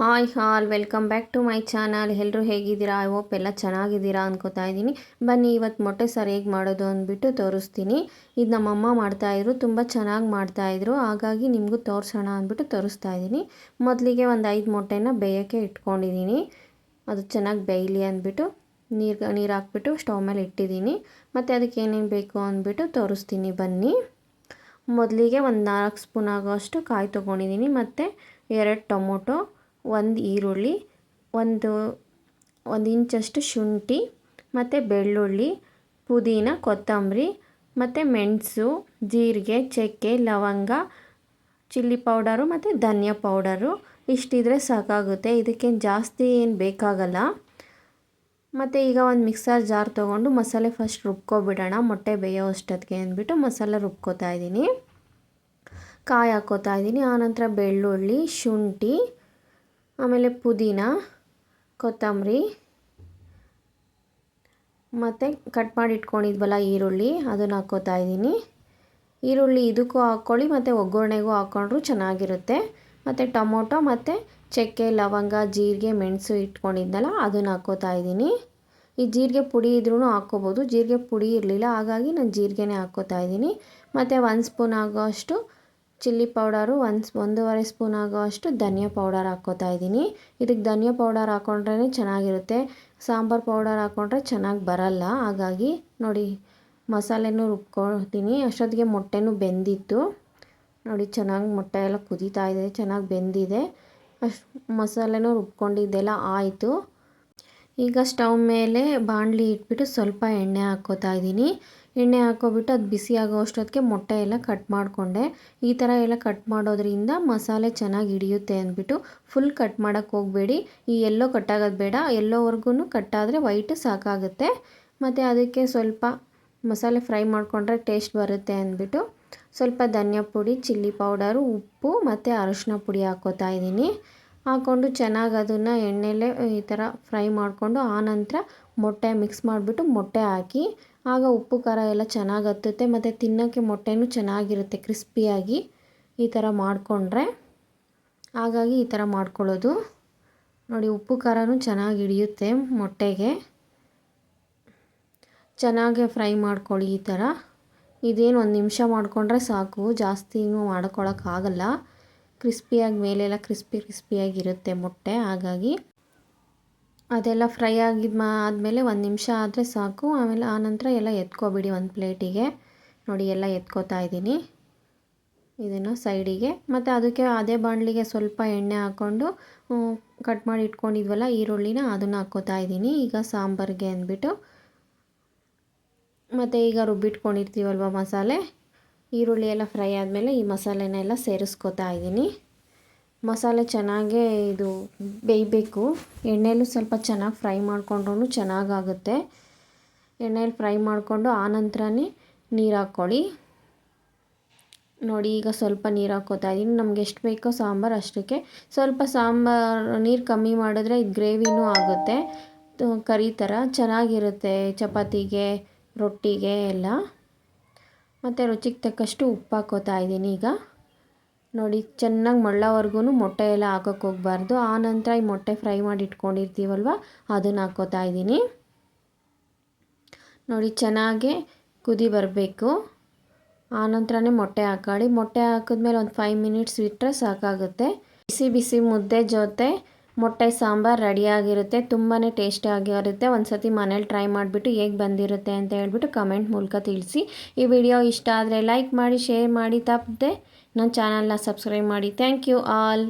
Hi all, welcome back to my channel. ಎಲ್ಲರೂ ಹೇಗಿದ್ದೀರಾ? I hope ಎಲ್ಲ ಚೆನ್ನಾಗಿದ್ದೀರಾ ಅನ್ಕೋತಾ ಇದ್ದೀನಿ. ಬನ್ನಿ ಇವತ್ತು ಮೊಟ್ಟೆ ಸಾರು ಹೇಗೆ ಮಾಡೋದು ಅಂದ್ಬಿಟ್ಟು ತೋರಿಸ್ತೀನಿ. ಇದು ನಮ್ಮಮ್ಮ ಮಾಡ್ತಾಯಿದ್ರು ತುಂಬ ಚೆನ್ನಾಗಿ ಮಾಡ್ತಾಯಿದ್ರು ಹಾಗಾಗಿ ನಿಮಗೂ ತೋರಿಸೋಣ ಅಂದ್ಬಿಟ್ಟು ತೋರಿಸ್ತಾ ಇದ್ದೀನಿ. ಮೊದಲಿಗೆ ಒಂದು ಐದು ಮೊಟ್ಟೆನ ಬೇಯೋಕ್ಕೆ ಇಟ್ಕೊಂಡಿದ್ದೀನಿ. ಅದು ಚೆನ್ನಾಗಿ ಬೇಯಲಿ ಅಂದ್ಬಿಟ್ಟು ನೀರು ನೀರು ಹಾಕ್ಬಿಟ್ಟು ಸ್ಟವ್ ಮೇಲೆ ಇಟ್ಟಿದ್ದೀನಿ. ಮತ್ತು ಅದಕ್ಕೆ ಏನೇನು ಬೇಕು ಅಂದ್ಬಿಟ್ಟು ತೋರಿಸ್ತೀನಿ. ಬನ್ನಿ. ಮೊದಲಿಗೆ ಒಂದು ನಾಲ್ಕು ಸ್ಪೂನ್ ಆಗೋಷ್ಟು ಕಾಯಿ ತೊಗೊಂಡಿದ್ದೀನಿ. ಮತ್ತು ಎರಡು ಟೊಮೊಟೊ ಒಂದು ಈರುಳ್ಳಿ, ಒಂದು ಒಂದು ಇಂಚಷ್ಟು ಶುಂಠಿ, ಮತ್ತು ಬೆಳ್ಳುಳ್ಳಿ, ಪುದೀನ, ಕೊತ್ತಂಬರಿ, ಮತ್ತು ಮೆಣಸು, ಜೀರಿಗೆ, ಚಕ್ಕೆ, ಲವಂಗ, ಚಿಲ್ಲಿ ಪೌಡರು ಮತ್ತು ಧನಿಯಾ ಪೌಡರು. ಇಷ್ಟಿದ್ರೆ ಸಾಕಾಗುತ್ತೆ. ಇದಕ್ಕೇನು ಜಾಸ್ತಿ ಏನು ಬೇಕಾಗಲ್ಲ. ಮತ್ತು ಈಗ ಒಂದು ಮಿಕ್ಸರ್ ಜಾರ್ ತೊಗೊಂಡು ಮಸಾಲೆ ಫಸ್ಟ್ ರುಬ್ಕೊಬಿಡೋಣ. ಮೊಟ್ಟೆ ಬೇಯೋ ಅಷ್ಟೊತ್ತಿಗೆ ಅಂದ್ಬಿಟ್ಟು ಮಸಾಲೆ ರುಬ್ಕೋತಾ ಇದ್ದೀನಿ. ಕಾಯಿ ಹಾಕ್ಕೋತಾ ಇದ್ದೀನಿ. ಆನಂತರ ಬೆಳ್ಳುಳ್ಳಿ, ಶುಂಠಿ ಆಮೇಲೆ ಪುದೀನ, ಕೊತ್ತಂಬರಿ, ಮತ್ತು ಕಟ್ ಮಾಡಿ ಇಟ್ಕೊಂಡಿದ್ವಲ್ಲ ಈರುಳ್ಳಿ, ಅದನ್ನು ಹಾಕ್ಕೋತಾ ಇದ್ದೀನಿ. ಈರುಳ್ಳಿ ಇದಕ್ಕೂ ಹಾಕ್ಕೊಳ್ಳಿ, ಮತ್ತು ಒಗ್ಗರಣೆಗೂ ಹಾಕ್ಕೊಂಡ್ರೂ ಚೆನ್ನಾಗಿರುತ್ತೆ. ಮತ್ತು ಟೊಮೊಟೊ ಮತ್ತು ಚಕ್ಕೆ, ಲವಂಗ, ಜೀರಿಗೆ, ಮೆಣಸು ಇಟ್ಕೊಂಡಿದ್ದಲ್ಲ ಅದನ್ನು ಹಾಕ್ಕೋತಾ ಇದ್ದೀನಿ. ಈ ಜೀರಿಗೆ ಪುಡಿ ಇದ್ರೂ ಹಾಕ್ಕೋಬೋದು. ಜೀರಿಗೆ ಪುಡಿ ಇರಲಿಲ್ಲ, ಹಾಗಾಗಿ ನಾನು ಜೀರಿಗೆನೇ ಹಾಕ್ಕೋತಾ ಇದ್ದೀನಿ. ಮತ್ತು ಒಂದು ಸ್ಪೂನ್ ಆಗೋಷ್ಟು ಚಿಲ್ಲಿ ಪೌಡರು ಒಂದು ಒಂದೂವರೆ ಸ್ಪೂನ್ ಆಗೋ ಅಷ್ಟು ಧನಿಯಾ ಪೌಡರ್ ಹಾಕ್ಕೋತಾ ಇದ್ದೀನಿ. ಇದಕ್ಕೆ ಧನಿಯಾ ಪೌಡರ್ ಹಾಕ್ಕೊಂಡ್ರೇ ಚೆನ್ನಾಗಿರುತ್ತೆ. ಸಾಂಬಾರು ಪೌಡರ್ ಹಾಕ್ಕೊಂಡ್ರೆ ಚೆನ್ನಾಗಿ ಬರಲ್ಲ. ಹಾಗಾಗಿ ನೋಡಿ, ಮಸಾಲೆನೂ ರುಬ್ಕೊಳ್ತೀನಿ. ಅಷ್ಟೊತ್ತಿಗೆ ಮೊಟ್ಟೆನೂ ಬೆಂದಿತ್ತು. ನೋಡಿ, ಚೆನ್ನಾಗಿ ಮೊಟ್ಟೆ ಎಲ್ಲ ಕುದೀತಾ ಇದೆ, ಚೆನ್ನಾಗಿ ಬೆಂದಿದೆ. ಅಷ್ಟು ಮಸಾಲೆನೂ ರುಬ್ಕೊಂಡಿದ್ದೆಲ್ಲ ಆಯಿತು. ಈಗ ಸ್ಟವ್ ಮೇಲೆ ಬಾಣಲಿ ಇಟ್ಬಿಟ್ಟು ಸ್ವಲ್ಪ ಎಣ್ಣೆ ಹಾಕ್ಕೋತಾ ಇದ್ದೀನಿ. ಎಣ್ಣೆ ಹಾಕ್ಕೊಬಿಟ್ಟು ಅದು ಬಿಸಿ ಆಗೋ ಅಷ್ಟೊತ್ತಿಗೆ ಮೊಟ್ಟೆ ಎಲ್ಲ ಕಟ್ ಮಾಡಿಕೊಂಡೆ. ಈ ಥರ ಎಲ್ಲ ಕಟ್ ಮಾಡೋದ್ರಿಂದ ಮಸಾಲೆ ಚೆನ್ನಾಗಿ ಹಿಡಿಯುತ್ತೆ ಅಂದ್ಬಿಟ್ಟು ಫುಲ್ ಕಟ್ ಮಾಡೋಕ್ಕೆ ಹೋಗಬೇಡಿ. ಈ ಎಲ್ಲೋ ಕಟ್ಟಾಗೋದು ಬೇಡ ಎಲ್ಲೋವರೆಗೂ ಕಟ್ಟಾದರೆ ವೈಟ್ ಸಾಕಾಗುತ್ತೆ. ಮತ್ತು ಅದಕ್ಕೆ ಸ್ವಲ್ಪ ಮಸಾಲೆ ಫ್ರೈ ಮಾಡಿಕೊಂಡ್ರೆ ಟೇಸ್ಟ್ ಬರುತ್ತೆ ಅಂದ್ಬಿಟ್ಟು ಸ್ವಲ್ಪ ಧನಿಯಾ ಪುಡಿ ಚಿಲ್ಲಿ ಪೌಡರು, ಉಪ್ಪು ಮತ್ತು ಅರಶಿನ ಪುಡಿ ಹಾಕ್ಕೋತಾ ಇದ್ದೀನಿ. ಹಾಕ್ಕೊಂಡು ಚೆನ್ನಾಗಿ ಅದನ್ನು ಎಣ್ಣೆಲೇ ಈ ಥರ ಫ್ರೈ ಮಾಡಿಕೊಂಡು ಆನಂತರ ಮೊಟ್ಟೆ ಮಿಕ್ಸ್ ಮಾಡಿಬಿಟ್ಟು ಮೊಟ್ಟೆ ಹಾಕಿ, ಆಗ ಉಪ್ಪು, ಖಾರ ಎಲ್ಲ ಚೆನ್ನಾಗಿ ಹತ್ತುತ್ತೆ ಮತ್ತು ತಿನ್ನೋಕ್ಕೆ ಮೊಟ್ಟೆನೂ ಚೆನ್ನಾಗಿರುತ್ತೆ ಕ್ರಿಸ್ಪಿಯಾಗಿ. ಈ ಥರ ಮಾಡಿಕೊಂಡ್ರೆ, ಹಾಗಾಗಿ ಈ ಥರ ಮಾಡ್ಕೊಳ್ಳೋದು. ನೋಡಿ ಉಪ್ಪು, ಖಾರನೂ ಚೆನ್ನಾಗಿ ಹಿಡಿಯುತ್ತೆ ಮೊಟ್ಟೆಗೆ. ಚೆನ್ನಾಗೆ ಫ್ರೈ ಮಾಡ್ಕೊಳ್ಳಿ ಈ ಥರ ಇದೇನು ಒಂದು ನಿಮಿಷ ಮಾಡಿಕೊಂಡ್ರೆ ಸಾಕು, ಜಾಸ್ತಿನೂ ಮಾಡ್ಕೊಳಕ್ಕಾಗಲ್ಲ ಕ್ರಿಸ್ಪಿಯಾಗಿ, ಮೇಲೆಲ್ಲ ಕ್ರಿಸ್ಪಿ ಕ್ರಿಸ್ಪಿಯಾಗಿರುತ್ತೆ ಮೊಟ್ಟೆ. ಹಾಗಾಗಿ ಅದೆಲ್ಲ ಫ್ರೈ ಮಾ, ಆದಮೇಲೆ ಒಂದು ನಿಮಿಷ ಆದರೆ ಸಾಕು. ಆಮೇಲೆ ಆನಂತರ ಎಲ್ಲ ಎತ್ಕೊಬಿಡಿ ಒಂದು ಪ್ಲೇಟಿಗೆ. ನೋಡಿ, ಎಲ್ಲ ಎತ್ಕೋತಾ ಇದ್ದೀನಿ. ಇದನ್ನು ಸೈಡಿಗೆ. ಮತ್ತು ಅದಕ್ಕೆ ಅದೇ ಬಾಣಲಿಗೆ ಸ್ವಲ್ಪ ಎಣ್ಣೆ ಹಾಕ್ಕೊಂಡು ಕಟ್ ಮಾಡಿ ಇಟ್ಕೊಂಡಿದ್ವಲ್ಲ, ಈರುಳ್ಳಿನ ಅದನ್ನು ಹಾಕ್ಕೋತಾ ಇದ್ದೀನಿ. ಈಗ ಸಾಂಬಾರಿಗೆ ಅಂದ್ಬಿಟ್ಟು. ಮತ್ತು ಈಗ ರುಬ್ಬಿಟ್ಕೊಂಡಿರ್ತೀವಲ್ವ ಮಸಾಲೆ? ಈರುಳ್ಳಿ ಎಲ್ಲ ಫ್ರೈ ಆದಮೇಲೆ ಈ ಮಸಾಲೆನೆಲ್ಲ ಸೇರಿಸ್ಕೋತಾ ಇದ್ದೀನಿ. ಮಸಾಲೆ ಚೆನ್ನಾಗೇ ಇದು ಬೇಯಬೇಕು. ಎಣ್ಣೆಲೂ ಸ್ವಲ್ಪ ಚೆನ್ನಾಗಿ ಫ್ರೈ ಮಾಡಿಕೊಂಡ್ರೂ ಚೆನ್ನಾಗಾಗುತ್ತೆ. ಎಣ್ಣೆಲಿ ಫ್ರೈ ಮಾಡಿಕೊಂಡು ಆನಂತರನೇ ನೀರು ಹಾಕ್ಕೊಳ್ಳಿ. ನೋಡಿ, ಈಗ ಸ್ವಲ್ಪ ನೀರು ಹಾಕ್ಕೋತಾ ಇದ್ದೀನಿ. ನಮ್ಗೆ ಎಷ್ಟು ಬೇಕೋ ಸಾಂಬಾರು ಅಷ್ಟಕ್ಕೆ. ಸ್ವಲ್ಪ ಸಾಂಬಾರು ನೀರು ಕಮ್ಮಿ ಮಾಡಿದ್ರೆ ಇದು ಗ್ರೇವಿನೂ ಆಗುತ್ತೆ. ಕರಿ ಥರ ಚೆನ್ನಾಗಿರುತ್ತೆ. ಚಪಾತಿಗೆ, ರೊಟ್ಟಿಗೆ ಎಲ್ಲ. ಮತ್ತು ರುಚಿಗೆ ತಕ್ಕಷ್ಟು ಉಪ್ಪು ಹಾಕೋತಾ ಇದ್ದೀನಿ ಈಗ. ನೋಡಿ, ಚೆನ್ನಾಗಿ ಮಳ್ಳೋವರೆಗೂ ಮೊಟ್ಟೆ ಎಲ್ಲ ಹಾಕೋಕ್ಕೆ ಹೋಗಬಾರ್ದು. ಆನಂತರ ಈ ಮೊಟ್ಟೆ ಫ್ರೈ ಮಾಡಿ ಇಟ್ಕೊಂಡಿರ್ತೀವಲ್ವ, ಅದನ್ನು ಹಾಕ್ಕೋತಾ ಇದ್ದೀನಿ. ನೋಡಿ, ಚೆನ್ನಾಗಿ ಕುದಿ ಬರಬೇಕು. ಆನಂತರನೇ ಮೊಟ್ಟೆ ಹಾಕೊಳ್ಳಿ. ಮೊಟ್ಟೆ ಹಾಕಿದ್ಮೇಲೆ ಒಂದು ಫೈವ್ ಮಿನಿಟ್ಸ್ ಇಟ್ಟರೆ ಸಾಕಾಗುತ್ತೆ. ಬಿಸಿ ಬಿಸಿ ಮುದ್ದೆ ಜೊತೆ ಮೊಟ್ಟೆ ಸಾಂಬಾರು ರೆಡಿಯಾಗಿರುತ್ತೆ ತುಂಬಾ ಟೇಸ್ಟಿಯಾಗಿರುತ್ತೆ ಒಂದು ಸತಿ ಮನೇಲಿ ಟ್ರೈ ಮಾಡಿಬಿಟ್ಟು ಹೇಗೆ ಬಂದಿರುತ್ತೆ ಅಂತ ಹೇಳ್ಬಿಟ್ಟು ಕಮೆಂಟ್ ಮೂಲಕ ತಿಳಿಸಿ. ಈ ವಿಡಿಯೋ ಇಷ್ಟ ಆದರೆ ಲೈಕ್ ಮಾಡಿ ಶೇರ್ ಮಾಡಿ, ತಪ್ಪದೆ ನನ್ನ ಚಾನಲ್ನ ಸಬ್ಸ್ಕ್ರೈಬ್ ಮಾಡಿ. Thank you all